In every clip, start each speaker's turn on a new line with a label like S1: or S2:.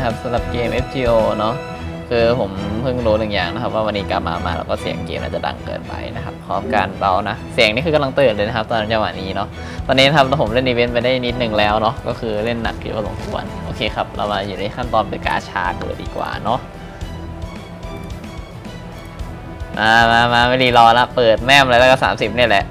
S1: นะครับสำหรับเกม FGO เนาะคือผมเพิ่งรู้หนึ่งอย่างนะครับว่าวันนี้กลับมามาแล้วก็เสียงเกมอาจจะดังเกินไปนะครับขอบการเบานะ เสียงนี่คือกำลังตื่นเลยนะครับ ตอนจังหวะนี้เนาะตอนนี้ครับผมเล่นอีเวนต์ไปได้นิดหนึ่งแล้วเนาะก็คือเล่นหนักอยู่พอสมควรโอเคครับ เรามาอยู่ในขั้นตอนเป็นกาชาเลยดีกว่าเนาะมามามาไม่รีรอละเปิดแม่มเลยแล้วก็30เนี่ยแหละ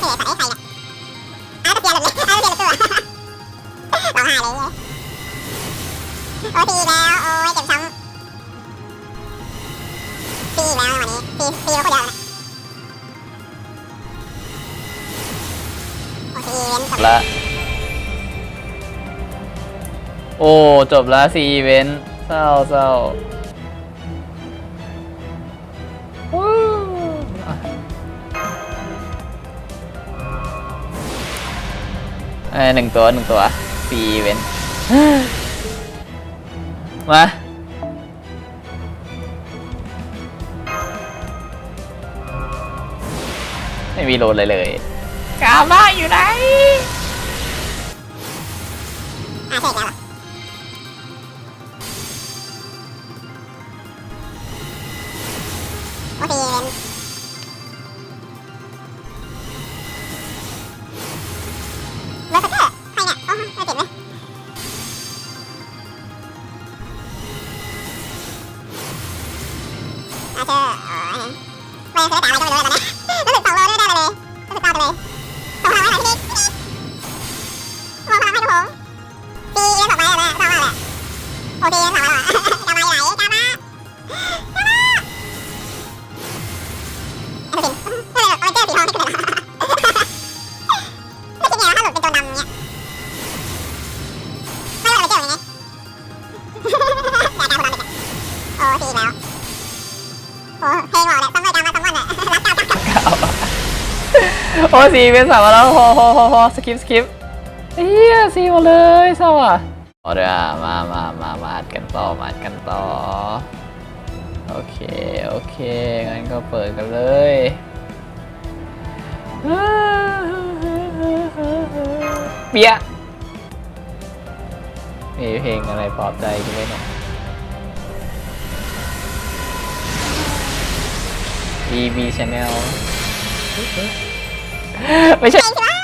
S2: เป็นยาเท่ใส่ใครเนี่ยเอาตะเกียบหลุดเลยอ้าตะเกียบหลุดตัวร้องไห้เลยโอ้ทีแล้ว โอ้ยเจ็บช้ำปีแล้ววันนี้ปีปีแล้วคนเดียวนะโอเคเว้นกับ
S1: ละโอ้ จบล้วซีอีเวนต์เศร้าเศร้า อ้ยหนึ่งตัวหนึ่งตัวซีอีเวนต์มาไม่มีโหลดเลยเลยกามาอยู่ไหน
S2: อาเสร็จแล้ว โอเคสองไม้เลยกามาไหนกามาไม่ถึงไม่เลยเอาเจอสีทองไม่ถึงเลยไม่คิดไงว่าถ้าหลุดเป็นตัวดำเนี้ยไม่ว่าเราเจอยังไงแต่การพลังเด็กโอ้สีแล้วโอ้เพลงบอกเลยต้องไปกามาต้องวันเลยรักกันรักกัน
S1: โอ้สีเป็นสามมาแล้วพอพอพอพอสกิปสกิปเฮียสีหมดเลยเศร้าอะ เอาเดี๋ยวอะมามามามาอัดกันต่อมาอัดกันต่อ โอเค โอเค งั้นก็เปิดกันเลยเปียมีเพลงอะไรปลอบใจกันไหมเนี่ย EB Channel ไม่ใช่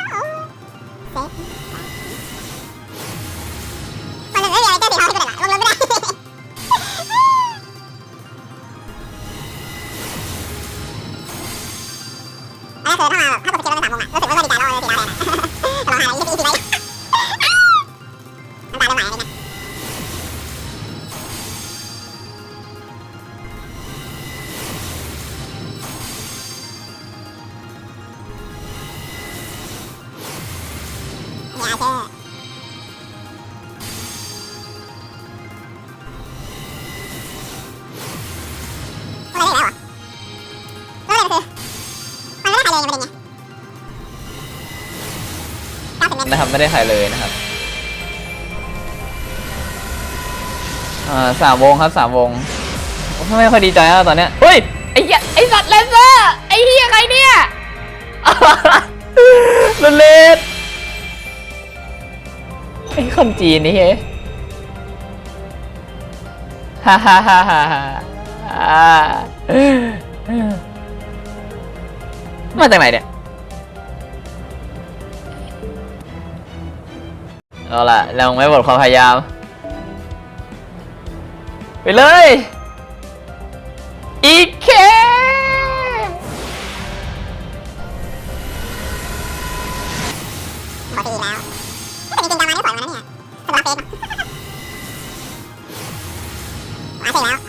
S2: แล้วอะไรคือมันไม่ได้ใครเลยมันเป็นไงเก้าสิบเมตร
S1: นะครับไม่ได้ถ่ายเลยนะครับอ่าสามวงครับสามวงผมไม่ค่อยดีใจแล้วตอนเนี้ยเฮ้ยไอ้เหี้ยไอ้สัตว์เลนเซอร์ไอ้เหี้ยใครเนี่ยลุเลดไอ้คนจีนนี่เฮ้ยฮ่าฮ่าฮ่าฮ่าฮ่าอ่า มาจากไหนเนี่ย เอาล่ะเราไม่หมดความพยายาม ไปเลย อีกแค่
S2: ปกติแล้วแต่จริงๆการมาได้สวยมานะเนี่ยสำหรับเฟซมาเสร็จแล้ว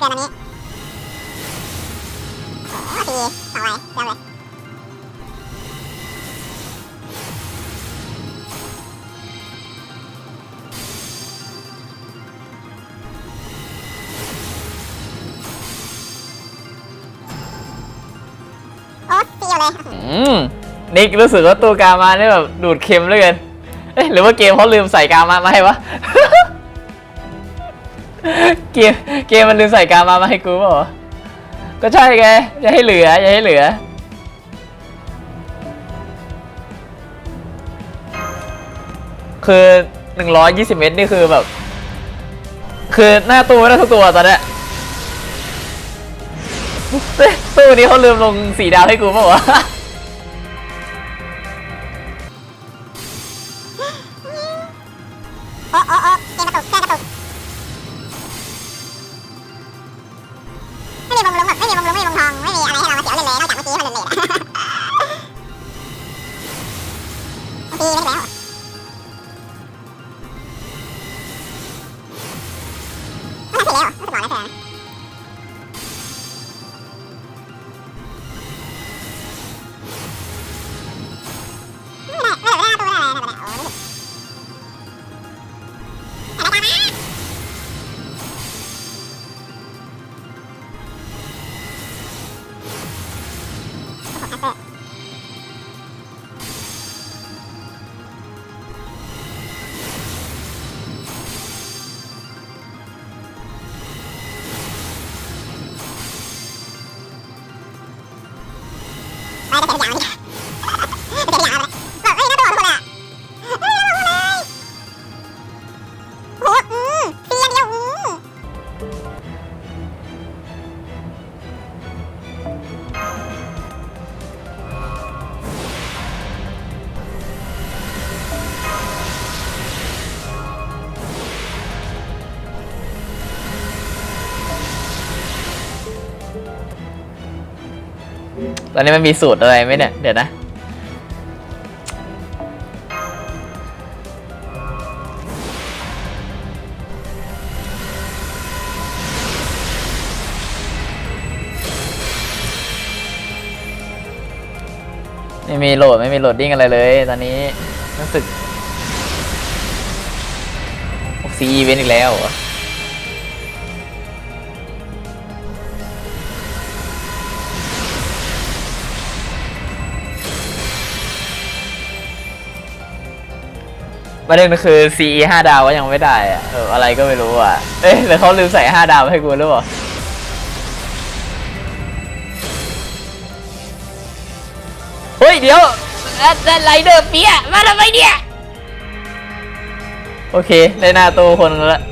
S2: ลียวเลยเศร้าเหลือเกินอันนี้โอ้โหทีสองใบเกลียวเลยโอ้ทีเดียวเลย
S1: อืมนิกรู้สึกว่าตัวกามาเนี่ยแบบดูดเค็มเหลือเกินเอ๊ะหรือว่าเกมเขาลืมใส่กามามาให้วะ เกมเกมมันลืมใส่กามามาให้กูเปล่าวะก็ใช่ไงอย่าให้เหลืออย่าให้เหลือ คือหนึ่งร้อยยี่สิบเมตรนี่คือแบบ คือหน้าตู้ไม่ได้ทุกตัวตอนเนี้ยตู้นี้เขาลืมลงสีดาวให้กูเปล่าวะ
S2: ตอนนี้มันมี
S1: สูตรอะไรไหมเนี่ย เดี๋ยวนะ ไม่มีโหลดไม่มีโหลดดิ้งอะไรเลย ตอนนี้รู้สึกซีอีเวนอีกแล้วเห ประเด็นคือ CE 5ดาวก็ยังไม่ได้อะเอออะไรก็ไม่รู้อะ เอ๊ะหรือเขาลืมใส่5ดาวให้กูหรือเปล่าเฮ้ย เดี๋ยวไรเดอร์เปียมาทำไมเนี่ย โอเค ได้หน้าโตคนนึงแล้ว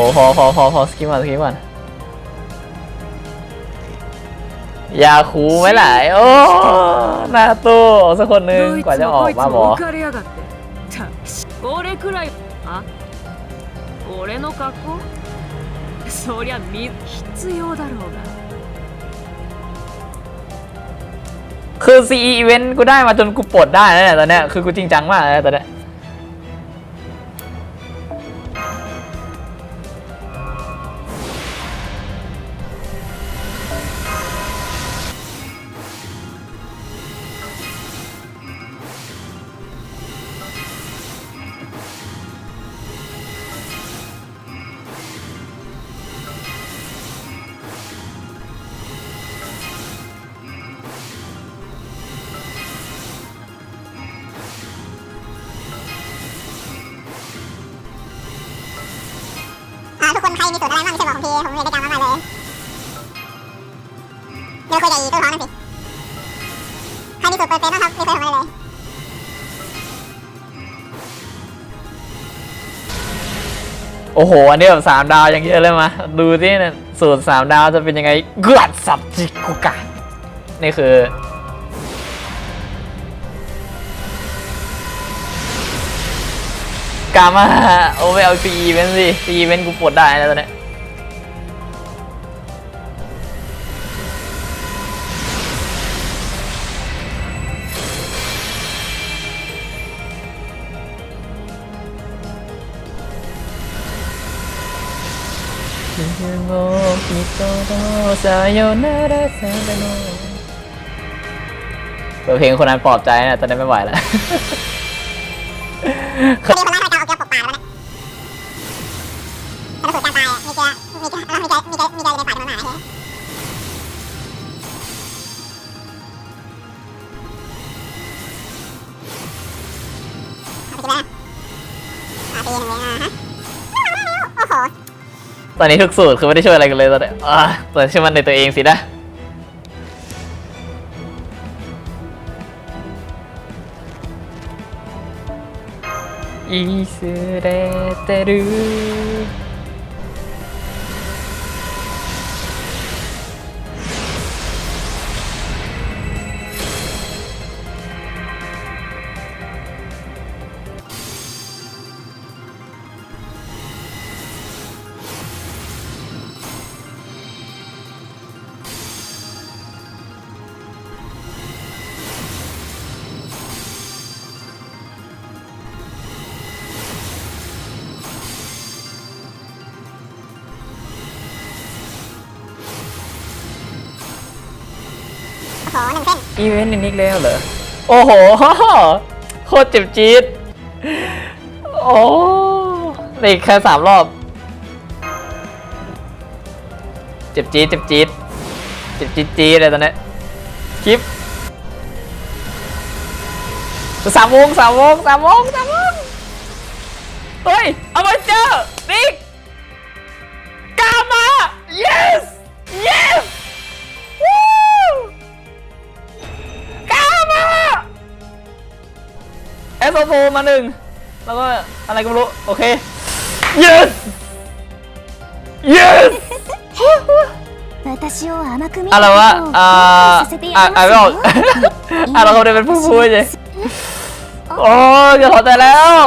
S1: พอพอพอพอสกิปก่อนสกิปก่อนยาคูไหมล่ะโอ้หน้าตู้สักคนหนึง
S3: どい
S1: กว่า
S3: つ
S1: จะอ
S3: も
S1: อก
S3: こいつ
S1: มาบอ
S3: も浮かれやがってたくし俺くらいあ俺の格好そりゃ水必要だろうが
S1: คือ CE event กูได้มาจนกูปลดได้แล้วเนี่ยตอนเนี้ยคือกูจริงจังมากเลยตอนเนี้ย
S2: มีสูตรอะไรบ้างช่วยบอกผมทีผมอยากได้จำมากเลยเดี๋ยวคุยกับอีตู้ท้องนั่นสิใครมีสูตรเปิดเป็นบ้างครับรีเควสผมมาเลย
S1: โอ้โห อันนี้แบบสามดาวอย่างเยอะเลยมาดูที่นี่ยสูตรสามดาวจะเป็นยังไงเกือดสับจิกุกะนี่คือ กามาโอไปเอาซีเวนสิซีอีเวนกูปวดได้แล้วตอนนี้เปิดเพลงคนนั้นปลอบใจนะตอนนี้ไม่ไหวแล้ว
S2: ตอนนี้
S1: ทุกสูตรคือไม่ได้ช่วยอะไรกันเลยตอนนี้อ่าตอนนี้ช่วยมันในตัวเองสินะ いすれてる
S2: อีเว
S1: นต์นิกแล้วเหรอ โอ้โห โคตรเจ็บจี๊ด โอ้เหลยแค่สามรอบ เจ็บจี๊ดเจ็บจี๊ดเจ็บจี๊ดจี๊ดเลยตอนนี้คลิปสามวงสามวงสามวงสามวงเฮ้ยเอามาเจอนิกกามา yes yes เอสโซโซมาหนึ่งแล้วก็อะไรก็ไม่รู้ โอเค yes yes อะไรวะอ่าอ่าไม่บอกอ่านเราเขาด้เป็นผู้พูดเลยโอ้ยจะถอดใจแล้ว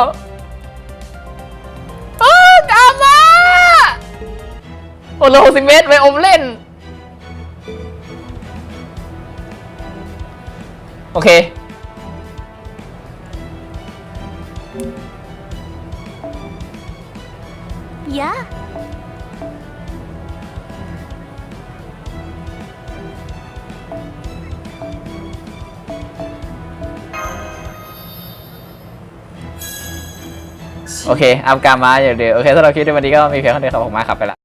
S1: โอ้กามาโอ้โหกสิเมตรไปอมเล่น โอเค
S4: やあ
S1: โอเคอัพการมาอย่างเดียวโอเคถ้าเราคลิปในวันนี้ก็มีเพียงเท่านี้ครับผมมาขับไปละ